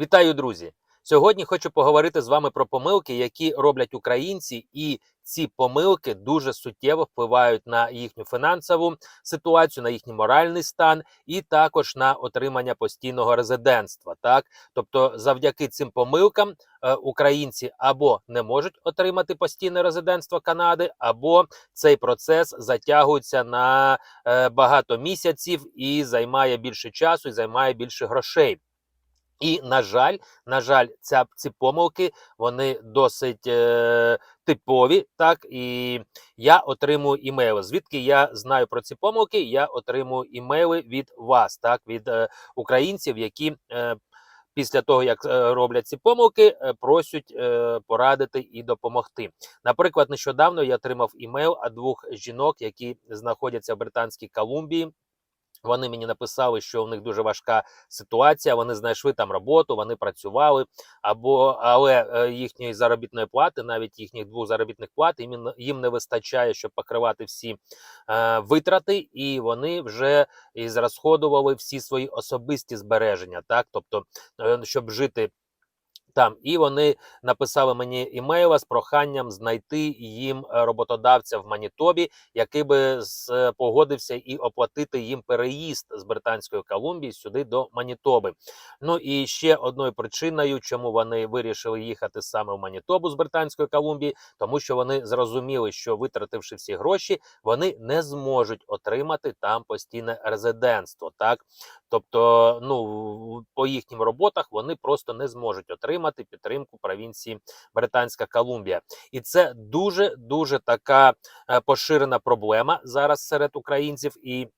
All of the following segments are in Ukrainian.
Вітаю, друзі! Сьогодні хочу поговорити з вами про помилки, які роблять українці, і ці помилки дуже суттєво впливають на їхню фінансову ситуацію, на їхній моральний стан і також на отримання постійного резидентства. Так, тобто, завдяки цим помилкам е, українці або не можуть отримати постійне резидентство Канади, або цей процес затягується на е, багато місяців і займає більше часу, і займає більше грошей. І на жаль, на жаль, ця ці помилки вони досить е, типові. Так і я отримую імейли. Звідки я знаю про ці помилки? Я отримую імейли від вас, так від е, українців, які е, після того як е, роблять ці помилки, е, просять е, порадити і допомогти. Наприклад, нещодавно я отримав імейл від двох жінок, які знаходяться в Британській Колумбії. Вони мені написали, що у них дуже важка ситуація. Вони знайшли там роботу, вони працювали, або але е, їхньої заробітної плати, навіть їхніх двох заробітних плат, їм, не вистачає, щоб покривати всі е, витрати, і вони вже і зрасходували всі свої особисті збереження, так тобто, е, щоб жити. Там і вони написали мені імейла з проханням знайти їм е, роботодавця в Манітобі, який би е, погодився і оплатити їм переїзд з Британської Колумбії сюди до Манітоби. Ну і ще одною причиною, чому вони вирішили їхати саме в Манітобу з Британської Колумбії, тому що вони зрозуміли, що витративши всі гроші, вони не зможуть отримати там постійне резидентство. Так, тобто, ну по їхнім роботах вони просто не зможуть отримати підтримку провінції Британська Колумбія, і це дуже дуже така е, поширена проблема зараз серед українців і.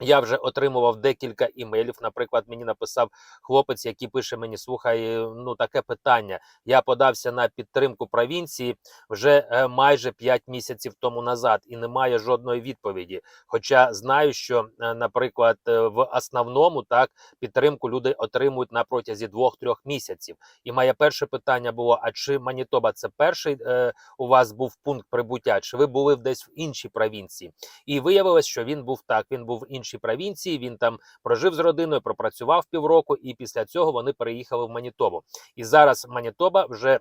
Я вже отримував декілька імейлів. Наприклад, мені написав хлопець, який пише мені: слухай, ну таке питання. Я подався на підтримку провінції вже е, майже 5 місяців тому назад, і немає жодної відповіді. Хоча знаю, що, е, наприклад, е, в основному так підтримку люди отримують на протязі 2-3 місяців. І моє перше питання було: а чи Манітоба це перший е, у вас був пункт прибуття? Чи ви були десь в іншій провінції? І виявилось, що він був так. Він був в іншій провінції. Він там прожив з родиною, пропрацював півроку, і після цього вони переїхали в Манітобу. І зараз Манітоба вже.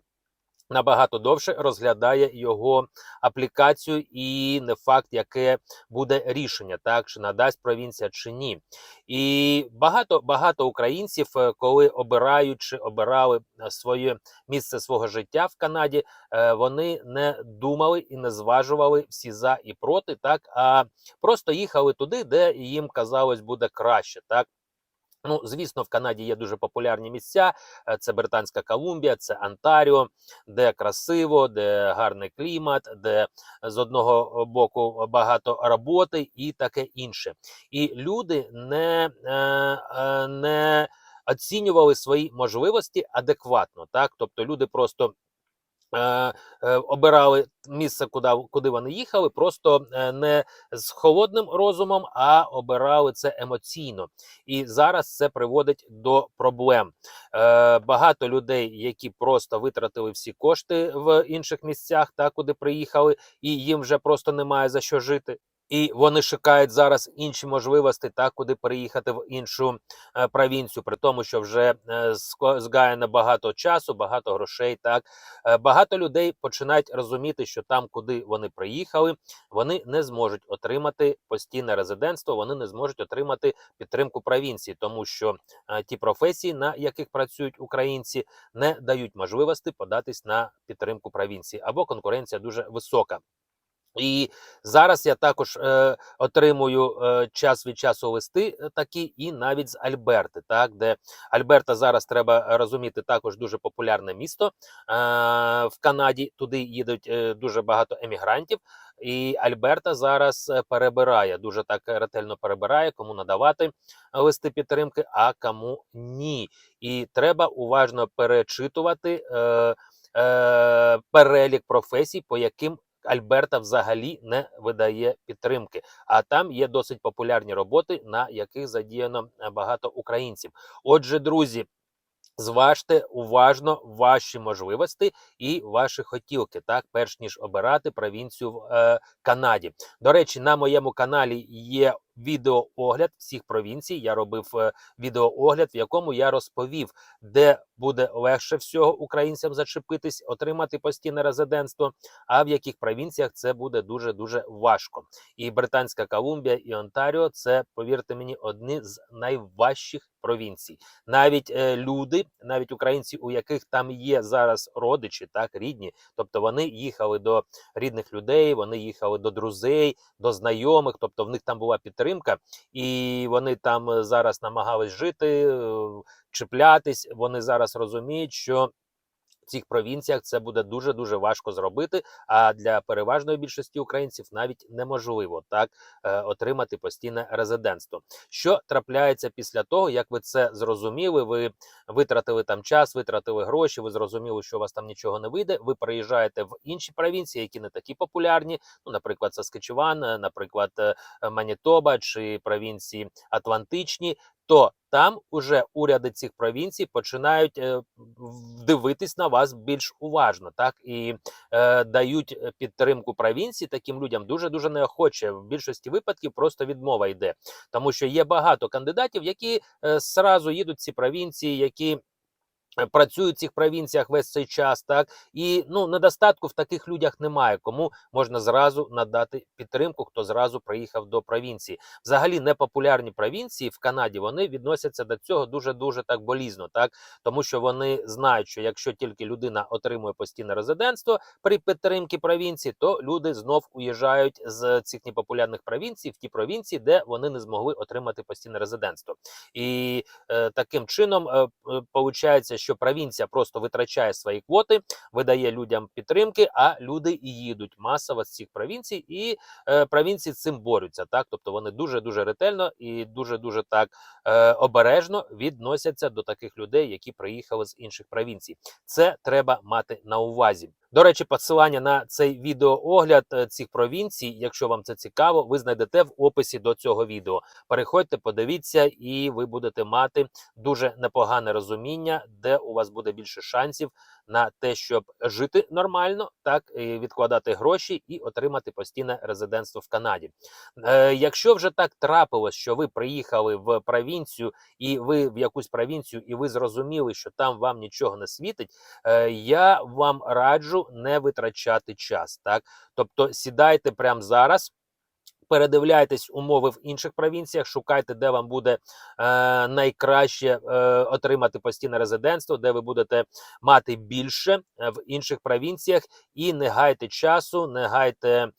Набагато довше розглядає його аплікацію, і не факт, яке буде рішення, так чи надасть провінція чи ні. І багато багато українців, е, коли обирають чи обирали е, своє місце свого життя в Канаді, е, вони не думали і не зважували всі за і проти, так а просто їхали туди, де їм казалось буде краще. Так Ну, звісно, в Канаді є дуже популярні місця. Е, Це Британська Колумбія, це Онтаріо, де красиво, де гарний клімат, де з одного боку багато роботи і таке інше. І люди не, е, е, не оцінювали свої можливості адекватно. Так, тобто люди просто. Е, е, Обирали місце, куди, куди вони їхали, просто е, не з холодним розумом, а обирали це емоційно. І зараз це приводить до проблем. Багато людей, які просто витратили всі кошти в інших місцях, та куди приїхали, і їм вже просто немає за що жити. І вони шукають зараз інші можливості, так куди переїхати в іншу е, провінцію, при тому, що вже е, згаяно багато часу, багато грошей. Так Е, багато людей починають розуміти, що там, куди вони приїхали, вони не зможуть отримати постійне резидентство, вони не зможуть отримати підтримку провінції, тому що е, ті професії, на яких працюють українці, не дають можливості податись на підтримку провінції або конкуренція дуже висока. І зараз я також е, отримую е, час від часу листи е, такі, і навіть з Альберти, так де Альберта зараз треба розуміти також дуже популярне місто е, в Канаді. Туди їдуть е, дуже багато емігрантів, і Альберта зараз е, перебирає дуже так ретельно перебирає, кому надавати листи підтримки, а кому ні. І треба уважно перечитувати е, е, перелік професій, по яким Альберта взагалі не видає підтримки. А там є досить популярні роботи, на яких задіяно е, багато українців. Отже, друзі. Зважте уважно ваші можливості і ваші хотілки, так, перш ніж обирати провінцію в е, Канаді. До речі, на моєму каналі є відеоогляд всіх провінцій. Я робив е, відеоогляд, в якому я розповів, де буде легше всього українцям зачепитись, отримати постійне резидентство, а в яких провінціях це буде дуже дуже важко. І Британська Колумбія і Онтаріо це, повірте мені, одні з найважчих провінцій. Навіть е, люди, навіть українці, у яких там є зараз родичі, так рідні, тобто вони їхали до рідних людей, вони їхали до друзей, до знайомих, тобто в них там була підтримка, і вони там е, зараз намагались жити, е, чіплятись. Вони зараз розуміють, що цих провінціях це буде дуже дуже важко зробити. А для переважної більшості українців навіть неможливо так е, отримати постійне резидентство. Що трапляється після того, як ви це зрозуміли? Ви витратили там час, витратили гроші. Ви зрозуміли, що у вас там нічого не вийде. Ви приїжджаєте в інші провінції, які не такі популярні. Ну, наприклад, Саскачеван, е, наприклад, е, Манітоба чи провінції Атлантичні. То там уже уряди цих провінцій починають е, дивитись на вас більш уважно, так і е, дають е, підтримку провінції таким людям дуже дуже неохоче. В більшості випадків просто відмова йде, тому що є багато кандидатів, які е, зразу їдуть ці провінції, які. Е, Працюють в цих провінціях весь цей час, так і ну недостатку в таких людях немає. Кому можна зразу надати підтримку, хто зразу приїхав до провінції. Взагалі непопулярні провінції в Канаді вони відносяться до цього дуже дуже так болізно, так тому що вони знають, що якщо тільки людина отримує постійне резидентство при підтримці провінції, то люди знов уїжджають з цих непопулярних провінцій в ті провінції, де вони не змогли отримати постійне резидентство. І е, таким чином е, виходить, що провінція просто витрачає свої квоти, видає людям підтримки, а люди і їдуть масово з цих провінцій, і е, провінції з цим борються. Так, тобто вони дуже дуже ретельно і дуже дуже так е, обережно відносяться до таких людей, які приїхали з інших провінцій. Це треба мати на увазі. До речі, посилання на цей відеоогляд е, цих провінцій, якщо вам це цікаво, ви знайдете в описі до цього відео. Переходьте, подивіться, і ви будете мати дуже непогане розуміння, де у вас буде більше шансів на те, щоб жити нормально, так і відкладати гроші і отримати постійне резидентство в Канаді. Е, якщо вже так трапилось, що ви приїхали в провінцію, і ви в якусь провінцію, і ви зрозуміли, що там вам нічого не світить, е, я вам раджу не витрачати час. Так, тобто сідайте прямо зараз. Передивляйтесь умови в інших провінціях, шукайте, де вам буде е, найкраще е, отримати постійне резидентство, де ви будете мати більше е, в інших провінціях, і не гайте часу, не гайте е,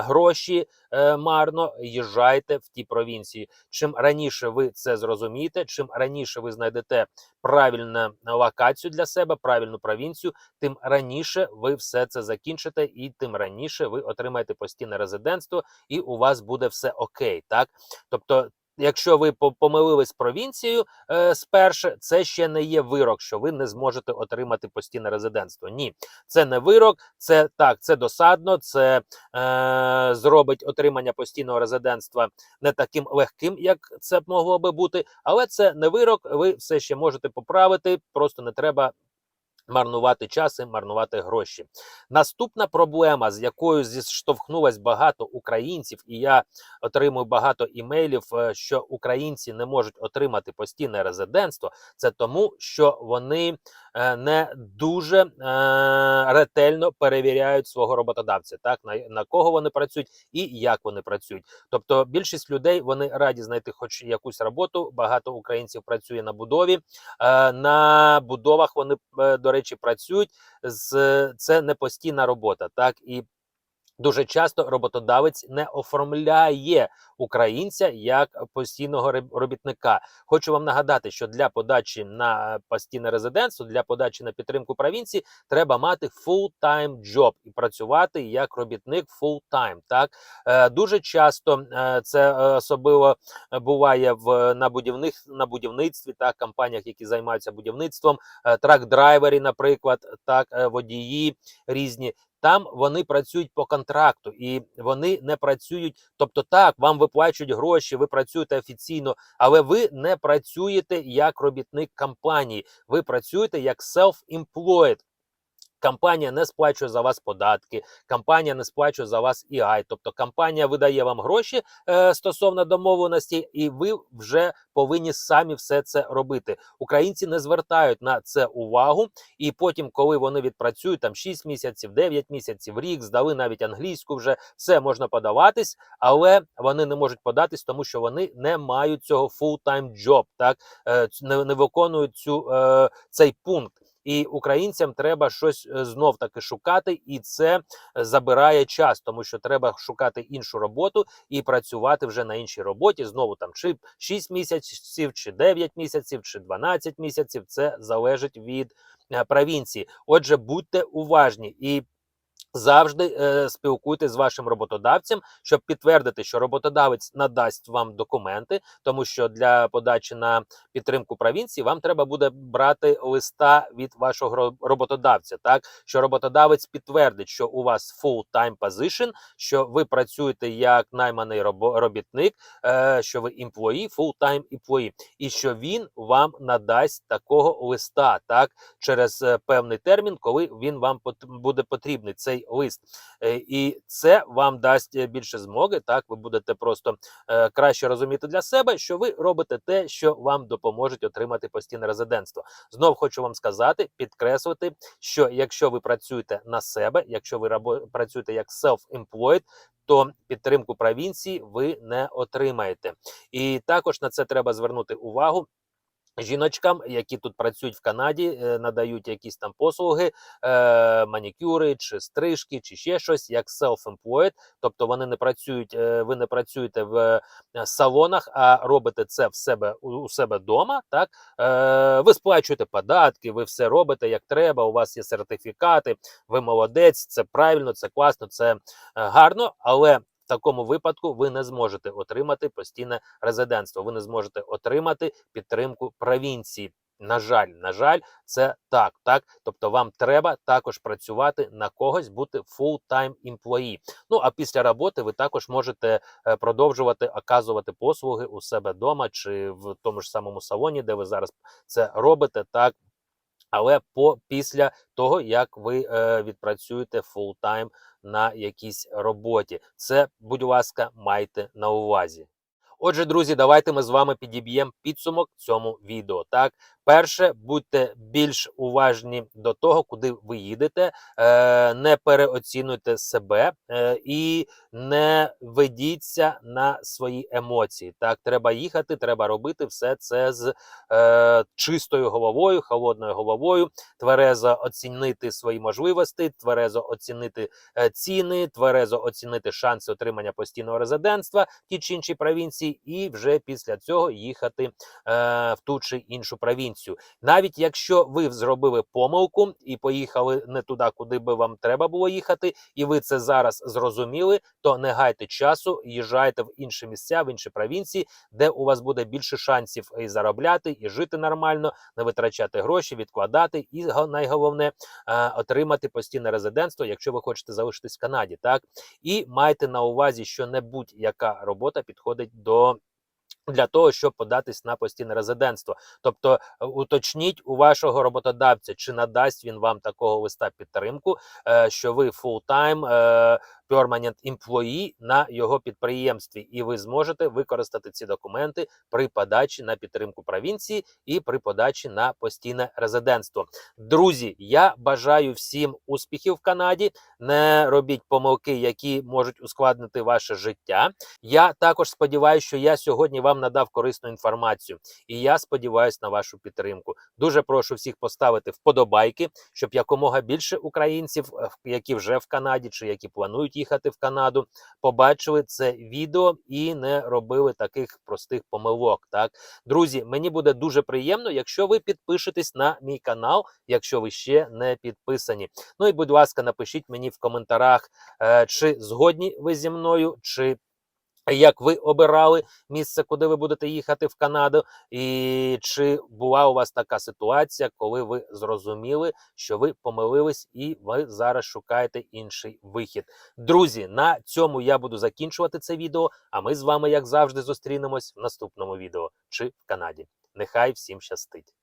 гроші е, марно, їжджайте в ті провінції. Чим раніше ви це зрозумієте, чим раніше ви знайдете правильну локацію для себе, правильну провінцію, тим раніше ви все це закінчите, і тим раніше ви отримаєте постійне резидентство, і у вас буде все окей. Так, тобто. Якщо ви помилились провінцією е, сперше, це ще не є вирок, що ви не зможете отримати постійне резидентство. Ні, це не вирок, це так, це досадно, це е, зробить отримання постійного резидентства не таким легким, як це могло би бути. Але це не вирок. Ви все ще можете поправити, просто не треба. Марнувати час і марнувати гроші. Наступна проблема, з якою зіштовхнулось багато українців, і я отримую багато імейлів, е, що українці не можуть отримати постійне резидентство, це тому, що вони не дуже е, ретельно перевіряють свого роботодавця, так на, на кого вони працюють і як вони працюють. Тобто більшість людей вони раді знайти хоч якусь роботу. Багато українців працює на будові. Е, на будовах вони, е, до речі, працюють з це не постійна робота, так і. Дуже часто роботодавець не оформляє українця як постійного робітника. Хочу вам нагадати, що для подачі на постійне резидентство, для подачі на підтримку провінції, треба мати full-time job і працювати як робітник full-time. Так е, дуже часто е, це е, особливо буває в на будівних на будівництві, так компаніях, які займаються будівництвом, е, трак-драйвері, наприклад, так водії різні. Там вони працюють по контракту і вони не працюють. Тобто, так вам виплачують гроші, ви працюєте офіційно, але ви не працюєте як робітник компанії. Ви працюєте як self-employed. Компанія не сплачує за вас податки, компанія не сплачує за вас EI, тобто компанія видає вам гроші е, стосовно домовленості, і ви вже повинні самі все це робити. Українці не звертають на це увагу, і потім, коли вони відпрацюють там 6 місяців, 9 місяців, рік, здали навіть англійську, вже все можна подаватись, але вони не можуть податись, тому що вони не мають цього full-time job, так е, не, не виконують цю е, цей пункт. І українцям треба щось е, знов таки шукати, і це е, забирає час, тому що треба шукати іншу роботу і працювати вже на іншій роботі. Знову там чи 6 місяців, чи 9 місяців, чи 12 місяців. Це залежить від е, провінції. Отже, будьте уважні і. Завжди е, спілкуйтесь з вашим роботодавцем, щоб підтвердити, що роботодавець надасть вам документи, тому що для подачі на підтримку провінції вам треба буде брати листа від вашого роботодавця. Так що роботодавець підтвердить, що у вас full-time position, що ви працюєте як найманий робітник, е, що ви employee, full-time employee, і що він вам надасть такого листа, так через е, певний термін, коли він вам пот- буде потрібний цей лист. Е, І це вам дасть е, більше змоги. Так, ви будете просто е, краще розуміти для себе, що ви робите те, що вам допоможуть отримати постійне резидентство. Знов хочу вам сказати, підкреслити, що якщо ви працюєте на себе, якщо ви працюєте як self-employed, то підтримку провінції ви не отримаєте. І також на це треба звернути увагу. Жіночкам, які тут працюють в Канаді, е, надають якісь там послуги, е, манікюри чи стрижки, чи ще щось, як self-employed, тобто вони не працюють, е, ви не працюєте в салонах, а робите це в себе у себе вдома. Так ви сплачуєте податки, ви все робите як треба. У вас є сертифікати, ви молодець, це правильно, це класно, це гарно, але такому випадку ви не зможете отримати постійне резидентство. Ви не зможете отримати підтримку провінції. На жаль, на жаль, це так. Так, тобто вам треба також працювати на когось, бути full-time employee. Ну а після роботи ви також можете е, продовжувати оказувати послуги у себе вдома чи в тому ж самому салоні, де ви зараз це робите. Так, але по після того як ви е, відпрацюєте full-time на якійсь роботі. Це, будь ласка, майте на увазі. Отже, друзі, давайте ми з вами підіб'ємо підсумок цьому відео. Так, перше, будьте більш уважні до того, куди ви їдете, е, не переоцінуйте себе е, і не ведіться на свої емоції. Так, треба їхати, треба робити все це з е, чистою головою, холодною головою, тверезо оцінити свої можливості, тверезо оцінити ціни, тверезо оцінити шанси отримання постійного резидентства в тій чи іншій провінції, і вже після цього їхати в ту чи іншу провінцію. Навіть якщо ви зробили помилку і поїхали не туди, куди би вам треба було їхати, і ви це зараз зрозуміли, то не гайте часу, їжджайте в інші місця, в інші провінції, де у вас буде більше шансів і заробляти, і жити нормально, не витрачати гроші, відкладати, і го- найголовне е, отримати постійне резидентство, якщо ви хочете залишитись в Канаді. Так і майте на увазі, що не будь-яка робота підходить до. Для того щоб податись на постійне резидентство, тобто е, уточніть у вашого роботодавця, чи надасть він вам такого листа підтримку, е, що ви full-time е, permanent employee на його підприємстві, і ви зможете використати ці документи при подачі на підтримку провінції і при подачі на постійне резидентство. Друзі, я бажаю всім успіхів в Канаді. Не робіть помилки, які можуть ускладнити ваше життя. Я також сподіваюся, що я сьогодні вам надав корисну інформацію, і я сподіваюся на вашу підтримку. Дуже прошу всіх поставити вподобайки, щоб якомога більше українців, е, які вже в Канаді чи які планують їхати в Канаду, побачили це відео і не робили таких простих помилок. Так, друзі, мені буде дуже приємно, якщо ви підпишетесь на мій канал, якщо ви ще не підписані. Ну і будь ласка, напишіть мені в коментарях, е, чи згодні ви зі мною, чи як ви обирали місце, куди ви будете їхати в Канаду, і чи була у вас така ситуація, коли ви зрозуміли, що ви помилились, і ви зараз шукаєте інший вихід? Друзі, на цьому я буду закінчувати це відео. А ми з вами, як завжди, зустрінемось в наступному відео чи в Канаді. Нехай всім щастить!